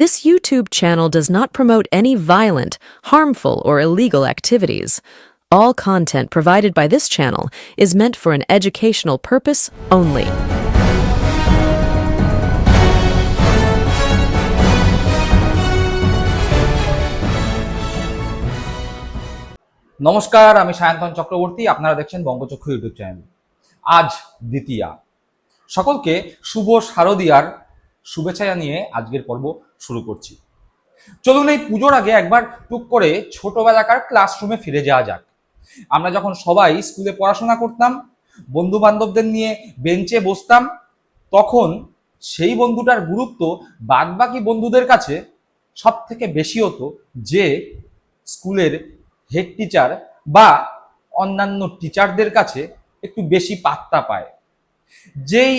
This YouTube channel does not promote any violent, harmful, or illegal activities. All content provided by this channel is meant for an educational purpose only. নমস্কার আমি সায়ন্তন চক্রবর্তী আপনারা দেখছেন বঙ্গচক্ষু YouTube channel আজ দ্বিতীয়া সকলকে শুভ শারদিয়ার শুভেচ্ছা জানিয়ে আজকের পর্ব শুরু করছি। চলুন এই পুজোর আগে একবার টুক করে ছোটবেলাকার ক্লাসরুমে ফিরে যাওয়া যাক। আমরা যখন সবাই স্কুলে পড়াশোনা করতাম বন্ধু বান্ধবদের নিয়ে বেঞ্চে বসতাম, তখন সেই বন্ধুটার গুরুত্ব বাদবাকি বন্ধুদের কাছে সব থেকে বেশি হতো যে স্কুলের হেড টিচার বা অন্যান্য টিচারদের কাছে একটু বেশি পাত্তা পায়। যেই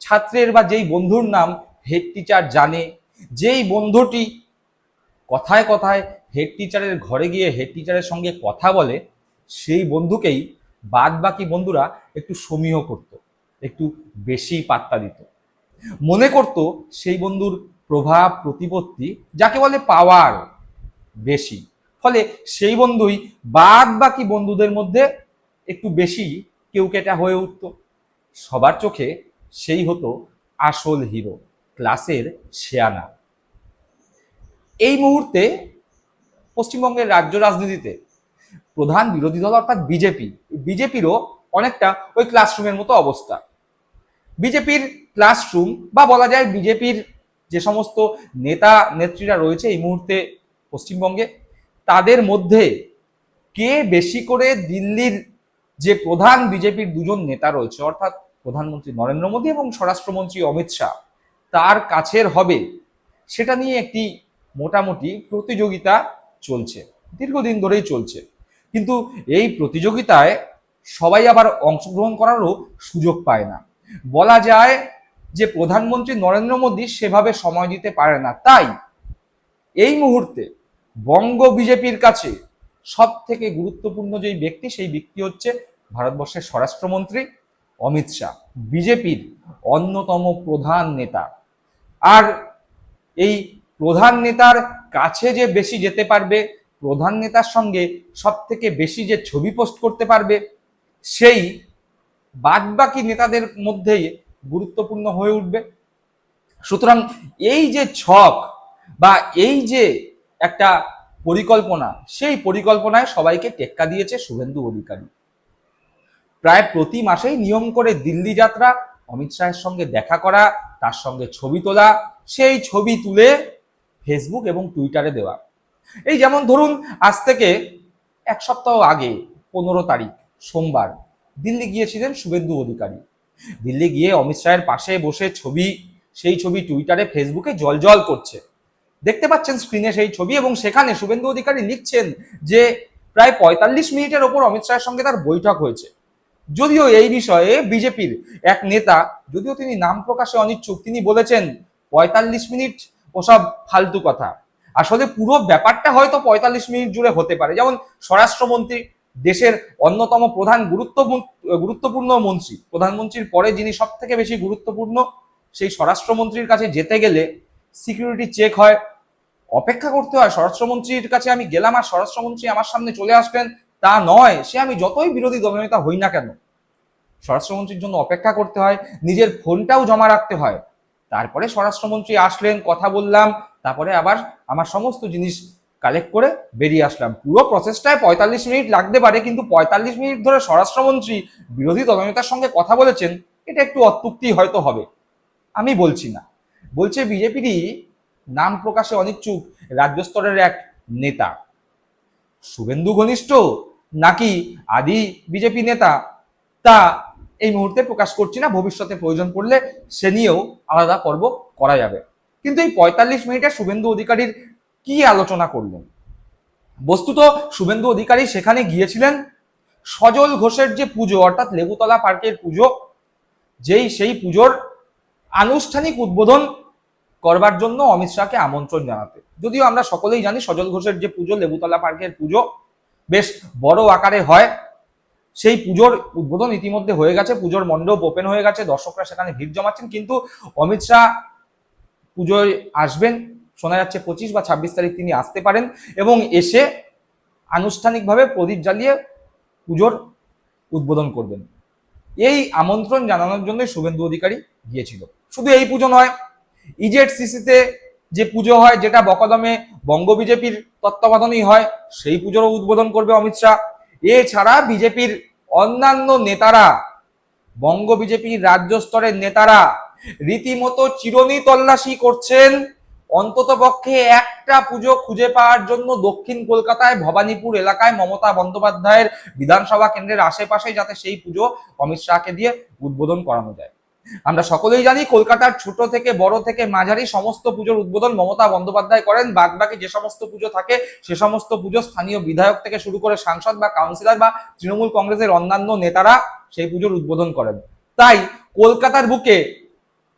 ছাত্রের বা যেই বন্ধুর নাম হেড টিচার জানে, যেই বন্ধুটি কথায় কথায় হেড টিচারের ঘরে গিয়ে হেড টিচারের সঙ্গে কথা বলে, সেই বন্ধুকেই বাদ বাকি বন্ধুরা একটু সমীহ করত, একটু বেশি পাত্তা দিত। মনে করত সেই বন্ধুর প্রভাব, প্রতিপত্তি যাকে বলে পাওয়ার বেশি। ফলে সেই বন্ধুই বাদ বাকি বন্ধুদের মধ্যে একটু বেশি কেউ কেটা হয়ে উঠত। সবার চোখে সেই হতো আসল হিরো ক্লাসের শেয়ানা। এই মুহূর্তে পশ্চিমবঙ্গের রাজ্য রাজনীতিতে প্রধান বিরোধী দল অর্থাৎ বিজেপি বিজেপিরও অনেকটা ওই ক্লাসরুমের মতো অবস্থা। বিজেপির ক্লাসরুম বা বলা যায় বিজেপির যে সমস্ত নেতা, নেত্রীরা রয়েছে এই মুহূর্তে পশ্চিমবঙ্গে, তাদের মধ্যে কে বেশি করে দিল্লির যে প্রধান বিজেপির দুজন নেতা রয়েছে, অর্থাৎ প্রধানমন্ত্রী নরেন্দ্র মোদী এবং স্বরাষ্ট্রমন্ত্রী অমিত শাহ তার কাছের হবে, সেটা নিয়ে একটি মোটামুটি প্রতিযোগিতা চলছে, দীর্ঘদিন ধরেই চলছে। কিন্তু এই প্রতিযোগিতায় সবাই আবার অংশগ্রহণ করারও সুযোগ পায় না। বলা যায় যে প্রধানমন্ত্রী নরেন্দ্র মোদী সেভাবে সময় দিতে পারে না। তাই এই মুহূর্তে বঙ্গ বিজেপির কাছে সব থেকে গুরুত্বপূর্ণ যেই ব্যক্তি, সেই ব্যক্তি হচ্ছে ভারতবর্ষের স্বরাষ্ট্রমন্ত্রী অমিত শাহ, বিজেপির অন্যতম প্রধান নেতা। আর এই প্রধান নেতার কাছে যে বেশি যেতে পারবে, প্রধান নেতার সঙ্গে সব থেকে বেশি যে ছবি পোস্ট করতে পারবে, সেই বাদবাকি নেতাদের মধ্যেই গুরুত্বপূর্ণ হয়ে উঠবে। সুতরাং এই যে ছক বা এই যে একটা পরিকল্পনা, সেই পরিকল্পনায় সবাইকে টেক্কা দিয়েছে শুভেন্দু অধিকারী। প্রায় প্রতি মাসেই নিয়ম করে দিল্লি যাত্রা, অমিত শাহের সঙ্গে দেখা করা তার সঙ্গে ছবি তোলা, সেই ছবি তুলে ফেসবুক এবং টুইটারে দেওয়া। এই যেমন ধরুন, আজ থেকে এক সপ্তাহ আগে, পনেরো তারিখ, সোমবার, দিল্লি গিয়েছিলেন শুভেন্দু অধিকারী। দিল্লি গিয়ে অমিত শাহের পাশে বসে ছবি, সেই ছবি টুইটারে ফেসবুকে জল জল করছে। দেখতে পাচ্ছেন স্ক্রিনে সেই ছবি এবং সেখানে শুভেন্দু অধিকারী লিখছেন যে, প্রায় পঁয়তাল্লিশ মিনিটের ওপর অমিত শাহের সঙ্গে তার বৈঠক হয়েছে। যদিও এই বিষয়ে বিজেপির এক নেতা, যদিও তিনি নাম প্রকাশে অনিচ্ছুক, তিনি বলেছেন, পঁয়তাল্লিশ মিনিট ওসব ফালতু কথা। আসলে পুরো ব্যাপারটা হয়তো পঁয়তাল্লিশ মিনিট জুড়ে হতে পারে। যেমন স্বরাষ্ট্রমন্ত্রী, দেশের অন্যতম প্রধান গুরুত্ব গুরুত্বপূর্ণ মন্ত্রী। প্রধানমন্ত্রীর পরে যিনি সব থেকে বেশি গুরুত্বপূর্ণ, সেই স্বরাষ্ট্রমন্ত্রীর কাছে যেতে গেলে সিকিউরিটি চেক হয়। অপেক্ষা করতে হয়, স্বরাষ্ট্রমন্ত্রীর কাছে আমি গেলাম আর স্বরাষ্ট্রমন্ত্রী আমার সামনে চলে আসবেন। তা নয়, সে আমি যতই বিরোধী দলনেতা হই না কেন? স্বরাষ্ট্রমন্ত্রীর জন্য অপেক্ষা করতে হয়, নিজের ফোনটাও জমা রাখতে হয়। তারপরে স্বরাষ্ট্রমন্ত্রী আসলেন, কথা বললাম, তারপরে আবার আমার সমস্ত জিনিস কালেক্ট করে বেরিয়ে আসলাম। পুরো প্রসেসটায় পঁয়তাল্লিশ মিনিট লাগতে পারে, কিন্তু পঁয়তাল্লিশ মিনিট ধরে স্বরাষ্ট্রমন্ত্রী, বিরোধী দলনেতার সঙ্গে কথা বলেছেন, এটা একটু অত্যুক্তি হয়তো হবে। আমি বলছি না। বলছে বিজেপিরই নাম প্রকাশে অনিচ্ছুক রাজ্য স্তরের এক নেতা। শুভেন্দু ঘনিষ্ঠ নাকি আদি বিজেপি নেতা তা এই মুহূর্তে প্রকাশ করছি না, ভবিষ্যতে প্রয়োজন পড়লে সে নিয়েও আলাদা পর্ব করা যাবে। কিন্তু এই পঁয়তাল্লিশ মিনিটে শুভেন্দু অধিকারীর কি আলোচনা করলেন? বস্তুত শুভেন্দু অধিকারী সেখানে গিয়েছিলেন। সজল ঘোষের যে পুজো, অর্থাৎ লেবুতলা পার্কের পুজো, যেই সেই পুজোর আনুষ্ঠানিক উদ্বোধন করবার জন্য অমিত শাহকে আমন্ত্রণ জানাতে। যদিও আমরা সকলেই জানি সজল ঘোষের যে পুজো, লেবুতলা পার্কের পুজো বেশ বড় আকারে হয়। সেই পুজোর উদ্বোধন ইতিমধ্যে হয়ে গেছে, পুজোর মণ্ডপ ওপেন হয়ে গেছে, দর্শকরা সেখানে ভিড় জমাচ্ছেন। কিন্তু অমিত শাহ পুজোয় আসবেন, শোনা যাচ্ছে পঁচিশ বা ছাব্বিশ তারিখ তিনি আসতে পারেন এবং এসে আনুষ্ঠানিকভাবে প্রদীপ জ্বালিয়ে পুজোর উদ্বোধন করবেন। এই আমন্ত্রণ জানানোর জন্য শুভেন্দু অধিকারী গিয়েছিল। শুধু এই পুজো নয় ইজেড সিসিতে যে পুজো হয়, যেটা বকদমে বঙ্গ বিজেপির তত্ত্বাবধানেই হয়, সেই পুজোরও উদ্বোধন করবে অমিত শাহ। এছাড়া বিজেপির অন্যান্য নেতারা, বঙ্গ বিজেপির রাজ্য স্তরের নেতারা রীতিমতো চিরনি তল্লাশি করছেন। অন্তত পক্ষে একটা পুজো খুঁজে পাওয়ার জন্য দক্ষিণ কলকাতায়, ভবানীপুর এলাকায় মমতা বন্দ্যোপাধ্যায়ের বিধানসভা কেন্দ্রের আশেপাশে যাতে সেই পুজো অমিত শাহকে দিয়ে উদ্বোধন করানো যায়। আমরা সকলেই জানি কলকাতার ছোট থেকে বড় থেকে মাঝারি সমস্ত পুজোর উদ্বোধন মমতা বন্দ্যোপাধ্যায় করেন। বাদ বাকি যে সমস্ত পুজো থাকে, সে সমস্ত পুজো স্থানীয় বিধায়ক থেকে শুরু করে সাংসদ বা কাউন্সিলর বা তৃণমূল কংগ্রেসের অন্যান্য নেতারা সেই পুজোর উদ্বোধন করেন। তাই কলকাতার বুকে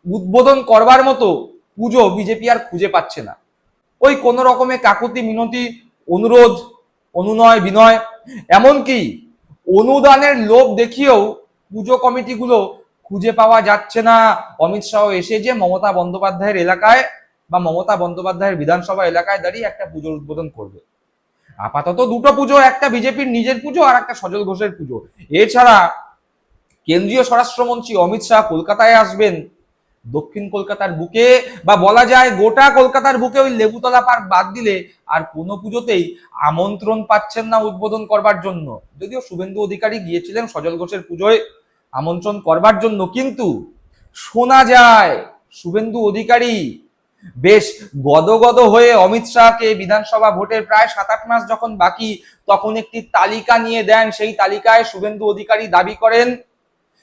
উদ্বোধন করবার মতো পুজো বিজেপি আর খুঁজে পাচ্ছে না। ওই কোন রকমের কাকুতি, মিনতি, অনুরোধ, অনুনয়, বিনয়, এমনকি অনুদানের লোভ দেখিয়েও পুজো কমিটিগুলো খুঁজে পাওয়া যাচ্ছে না। অমিত শাহ এসে যে মমতা বন্দ্যোপাধ্যায়ের এলাকায় বা মমতা বন্দ্যোপাধ্যায়ের বিধানসভা এলাকায় দাঁড়িয়ে একটা পুজোর উদ্বোধন করবে। আপাতত দুটো পুজো, একটা বিজেপির নিজের পুজো আর একটা সজল ঘোষের পুজো। এছাড়া কেন্দ্রীয় স্বরাষ্ট্রমন্ত্রী অমিত শাহ কলকাতায় আসবেন। দক্ষিণ কলকাতার বুকে বা বলা যায় গোটা কলকাতার বুকে ওই লেবুতলা পার্ক বাদ দিলে আর কোনো পুজোতেই আমন্ত্রণ পাচ্ছেন না উদ্বোধন করবার জন্য। যদিও শুভেন্দু অধিকারী গিয়েছিলেন সজল ঘোষের পুজোয় আমন্ত্রণ করবার জন্য কিন্তু শোনা যায়, শুভেন্দু অধিকারী। বেশ গদগদ হয়ে অমিত শাহকে বিধানসভা ভোটের প্রায় সাত আট মাস যখন বাকি, তখন একটি তালিকা নিয়ে দেন। সেই তালিকায় শুভেন্দু অধিকারী দাবি করেন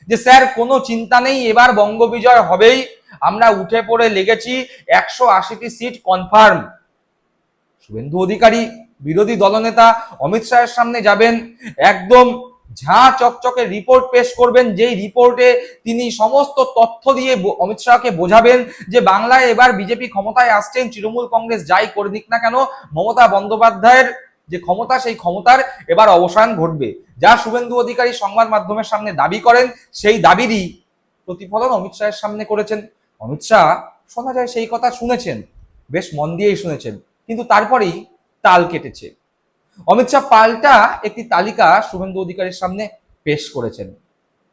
যে, স্যার, কোনো চিন্তা নেই, এবার বঙ্গ বিজয় হবেই। আমরা উঠে পড়ে লেগেছি, একশো আশিটি সিট কনফার্ম। শুভেন্দু অধিকারী, বিরোধী দলনেতা অমিত শাহের সামনে যাবেন। একদম ঝাঁ চকচকে রিপোর্ট পেশ করবেন, যেই রিপোর্টে তিনি সমস্ত তথ্য দিয়ে অমিত শাহকে বোঝাবেন যে বাংলায় এবার বিজেপি ক্ষমতায় আসছেন, তৃণমূল কংগ্রেস যাই করে না কেন, মমতা বন্দ্যোপাধ্যায়ের যে ক্ষমতা, সেই ক্ষমতার এবার অবসান ঘটবে। যা শুভেন্দু অধিকারী সংবাদ মাধ্যমের সামনে দাবি করেন, সেই দাবিরই প্রতিফলন অমিত শাহের সামনে করেছেন। অমিত শাহ, শোনা যায় সেই কথা শুনেছেন, বেশ মন দিয়েই শুনেছেন, কিন্তু তারপরেই তাল কেটেছে। অমিত শাহ পাল্টা একটি তালিকা শুভেন্দু অধিকারীর সামনে পেশ করেছেন।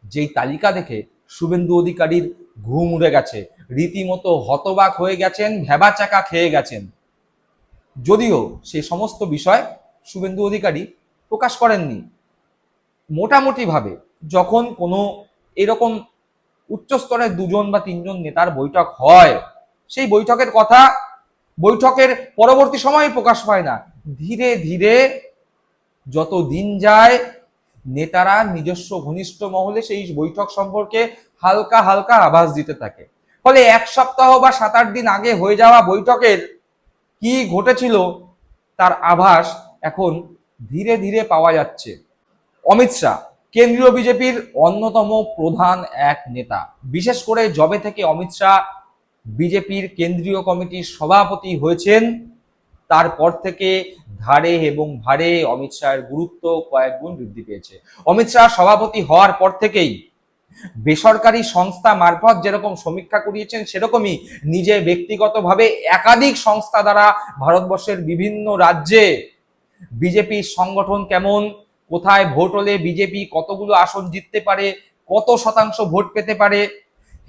যেই তালিকা দেখে শুভেন্দু অধিকারীর ঘুম উড়ে গেছে। রীতিমতো হতবাক হয়ে গেছেন ভেবা চাকা খেয়ে গেছেন। যদিও সেই সমস্ত বিষয় শুভেন্দু অধিকারী প্রকাশ করেননি। মোটামুটিভাবে যখন কোনো এরকম উচ্চস্তরের দুজন বা তিনজন নেতার বৈঠক হয়, সেই বৈঠকের কথা বৈঠকের পরবর্তী সময়ে প্রকাশ পায় না। ধীরে ধীরে যত দিন যায়, নেতারা নিজস্ব ঘনিষ্ঠ মহলে সেই বৈঠক সম্পর্কে হালকা হালকা আভাস দিতে থাকে। ফলে এক সপ্তাহ বা সাত আট দিন আগে হয়ে যাওয়া বৈঠকের কি ঘটেছিল তার আভাস এখন ধীরে ধীরে পাওয়া যাচ্ছে। অমিত শাহ, কেন্দ্রীয় বিজেপির অন্যতম প্রধান এক নেতা। বিশেষ করে জবে থেকে অমিত শাহ বিজেপির কেন্দ্রীয় কমিটির সভাপতি হয়েছেন। তারপর থেকে ধারে এবং ভারে অমিত শাহের গুরুত্ব কয়েক গুণ বৃদ্ধি পেয়েছে। অমিত শাহ সভাপতি হওয়ার পর থেকেই বেসরকারি সংস্থা মারফত যেরকম সমীক্ষা করিয়েছেন, সেরকমই নিজে ব্যক্তিগতভাবে একাধিক সংস্থা দ্বারা ভারতবর্ষের বিভিন্ন রাজ্যে বিজেপির সংগঠন কেমন, কোথায় ভোট হলে বিজেপি কতগুলো আসন জিততে পারে, কত শতাংশ ভোট পেতে পারে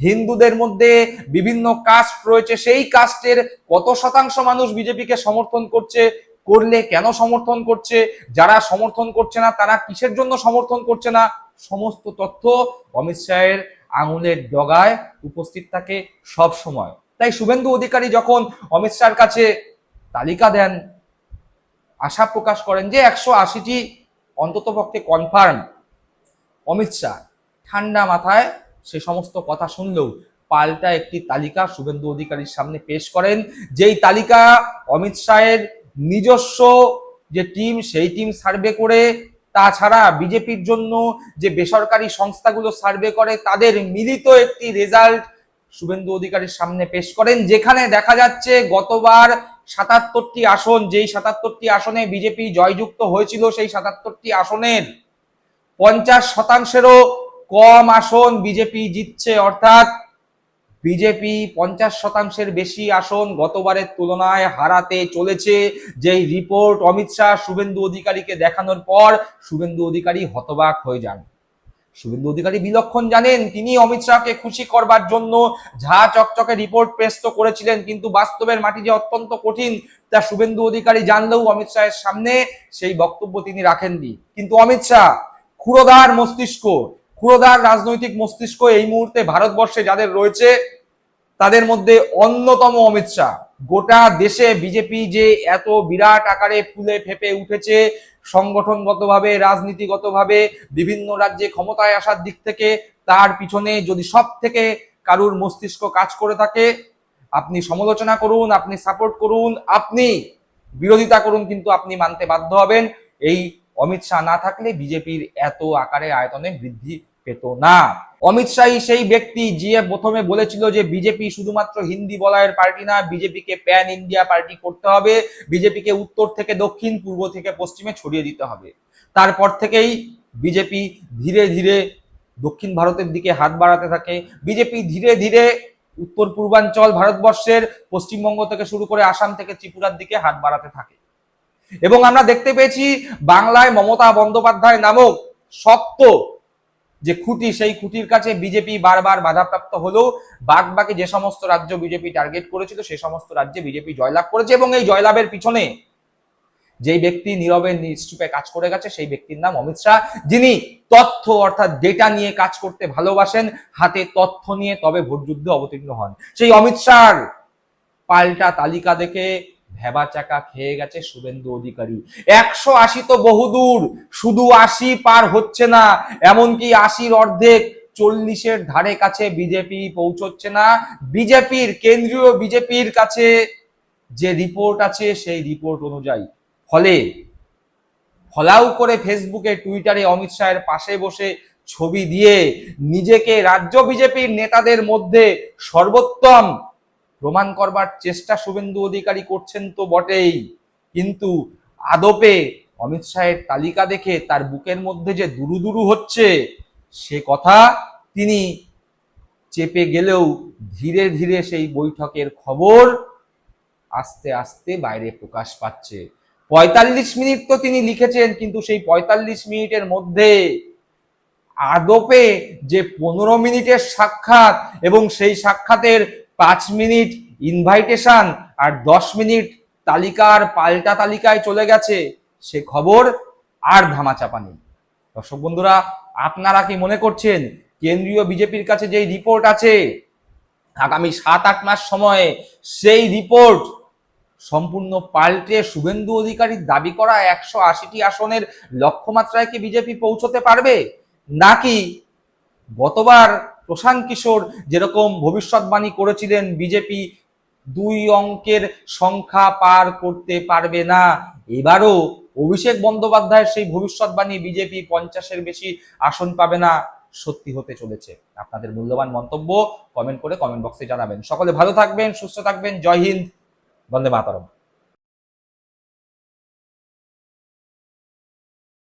হিন্দুদের মধ্যে বিভিন্ন কাস্ট রয়েছে, সেই কাস্টের কত শতাংশ মানুষ বিজেপিকে সমর্থন করছে, করলে কেন সমর্থন করছে, যারা সমর্থন করছে না, তারা কিসের জন্য সমর্থন করছে না? সমস্ত তথ্য অমিত শাহের আঙুলের ডগায় উপস্থিত থাকে সব সময়। তাই শুভেন্দু অধিকারী যখন অমিত শাহর কাছে তালিকা দেন, আশা প্রকাশ করেন যে একশো আশিটি অন্তত পক্ষে কনফার্ম অমিত শাহ ঠান্ডা মাথায় সে সমস্ত কথা শুনলেও পাল্টা একটি তালিকা শুভেন্দু অধিকারীর সামনে পেশ করেন। যেই তালিকা অমিত শাহের নিজস্ব যে টিম, সেই টিম সার্ভে করে, তাছাড়া বিজেপির জন্য যে বেসরকারি সংস্থাগুলো সার্ভে করে, তাদের মিলিত একটি রেজাল্ট শুভেন্দু অধিকারীর সামনে পেশ করেন, যেখানে দেখা যাচ্ছে গতবার সাতাত্তরটি আসন, যেই সাতাত্তরটি আসনে বিজেপি জয়যুক্ত হয়েছিল, সেই সাতাত্তরটি আসনের পঞ্চাশ শতাংশেরও কম আসন বিজেপি জিতছে, অর্থাৎ বিজেপি পঞ্চাশ শতাংশের বেশি আসন গতবারের তুলনায় হারাতে চলেছে। যেই রিপোর্ট অমিত শাহ শুভেন্দু অধিকারীকে দেখানোর পর শুভেন্দু অধিকারী হতবাক হয়ে যান। শুভেন্দু অধিকারী বিলক্ষণ জানেন, তিনি অমিত শাহকে খুশি করবার জন্য ঝা চকচকে রিপোর্ট পেশ তো করেছিলেন, কিন্তু বাস্তবের মাটি যে অত্যন্ত কঠিন, তা শুভেন্দু অধিকারী জানলেও অমিত শাহের সামনে সেই বক্তব্য তিনি রাখেননি। কিন্তু অমিত শাহ, ক্ষুরোদার মস্তিষ্ক ক্ষুরোদার রাজনৈতিক মস্তিষ্ক এই মুহূর্তে ভারতবর্ষে যাদের রয়েছে, তাদের মধ্যে অন্যতম অমিত শাহ। গোটা দেশে বিজেপি যে এত বিরাট আকারে ফুলে ফেপে উঠেছে, সংগঠনগতভাবে, রাজনীতিগতভাবে, বিভিন্ন রাজ্যে ক্ষমতায় আসার দিক থেকে, তার পিছনে যদি সব থেকে কারুর মস্তিষ্ক কাজ করে থাকে, আপনি সমালোচনা করুন, আপনি সাপোর্ট করুন, আপনি বিরোধিতা করুন, কিন্তু আপনি মানতে বাধ্য হবেন। এই অমিত শাহ না থাকলে বিজেপির এত আকারে আয়তনে বৃদ্ধি পেত না। অমিত শাহী সেই ব্যক্তি যে প্রথমে বলেছিল যে বিজেপি শুধুমাত্র হিন্দি বলায়ের পার্টি না, বিজেপিকে প্যান ইন্ডিয়া পার্টি করতে হবে, বিজেপিকে উত্তর থেকে দক্ষিণ, পূর্ব থেকে পশ্চিমে ছড়িয়ে দিতে হবে। তারপর থেকেই বিজেপি ধীরে ধীরে দক্ষিণ ভারতের দিকে হাত বাড়াতে থাকে। বিজেপি ধীরে ধীরে উত্তর পূর্বাঞ্চল ভারতবর্ষের পশ্চিমবঙ্গ থেকে শুরু করে আসাম থেকে ত্রিপুরার দিকে হাত বাড়াতে থাকে। এবং আমরা দেখতে পেয়েছি বাংলায় মমতা বন্দ্যোপাধ্যায় নামক শক্ত যে খুঁটি, সেই খুঁটির কাছে বিজেপি বারবার বাধাপ্রাপ্ত হলেও বাদ বাকি যে সমস্ত রাজ্য বিজেপি টার্গেট করেছিল, সে সমস্ত রাজ্যে বিজেপি জয়লাভ করেছে এবং এই জয়লাভের পিছনে যেই ব্যক্তি নীরবে নিশ্চুপে কাজ করে গেছে, সেই ব্যক্তির নাম অমিত শাহ, যিনি তথ্য অর্থাৎ ডেটা নিয়ে কাজ করতে ভালোবাসেন, হাতে তথ্য নিয়ে তবে ভোট যুদ্ধে অবতীর্ণ হন। সেই অমিত শাহর পাল্টা তালিকা দেখে ভেবা চাকা খেয়ে গেছে শুভেন্দু অধিকারী। একশো আশি তো বহুদূর, শুধু আশি পার হচ্ছে না, এমনকি আশির অর্ধেক চল্লিশের ধারে কাছে বিজেপি পৌঁছচ্ছে না। বিজেপির, কেন্দ্রীয় বিজেপির কাছে যে রিপোর্ট আছে, সেই রিপোর্ট অনুযায়ী। ফলে ফলাও করে ফেসবুকে, টুইটারে অমিত শাহের পাশে বসে ছবি দিয়ে নিজেকে রাজ্য বিজেপির নেতাদের মধ্যে সর্বোত্তম প্রমাণ করবার চেষ্টা শুভেন্দু অধিকারী করছেন তো বটেই। কিন্তু আদপে অমিত শাহের তালিকা দেখে তার বুকের মধ্যে যে দুরু দুরু হচ্ছে, সে কথা তিনি চেপে গেলেও ধীরে ধীরে সেই বৈঠকের খবর আস্তে আস্তে বাইরে প্রকাশ পাচ্ছে। পঁয়তাল্লিশ মিনিট তো তিনি লিখেছেন, কিন্তু সেই পঁয়তাল্লিশ মিনিটের মধ্যে আদপে যে পনেরো মিনিটের সাক্ষাৎ এবং সেই সাক্ষাতের পাঁচ মিনিট ইনভাইটেশন আর দশ মিনিট তালিকার পাল্টা তালিকায় চলে গেছে, সে খবর আর ধামাচাপা নেই। দর্শক বন্ধুরা, আপনারা কি মনে করছেন, কেন্দ্রীয় বিজেপির কাছে যেই রিপোর্ট আছে, আগামী সাত আট মাস সময়ে সেই রিপোর্ট সম্পূর্ণ পাল্টে শুভেন্দু অধিকারীর দাবি করা একশো আশিটি আসনের লক্ষ্যমাত্রায় কি বিজেপি পৌঁছতে পারবে? নাকি গতবার প্রশান্ত কিশোর যেরকম ভবিষ্যৎবাণী করেছিলেন বিজেপি দুই অঙ্কের সংখ্যা পার করতে পারবে না। এবারও অভিষেক বন্দ্যোপাধ্যায়ের সেই ভবিষ্যৎবাণী বিজেপি পঞ্চাশের বেশি আসন পাবে না, সত্যি হতে চলেছে। আপনাদের মূল্যবান মন্তব্য কমেন্ট করে কমেন্ট বক্সে জানাবেন। সকলে ভালো থাকবেন, সুস্থ থাকবেন। জয় হিন্দ, বন্দে মাতারম।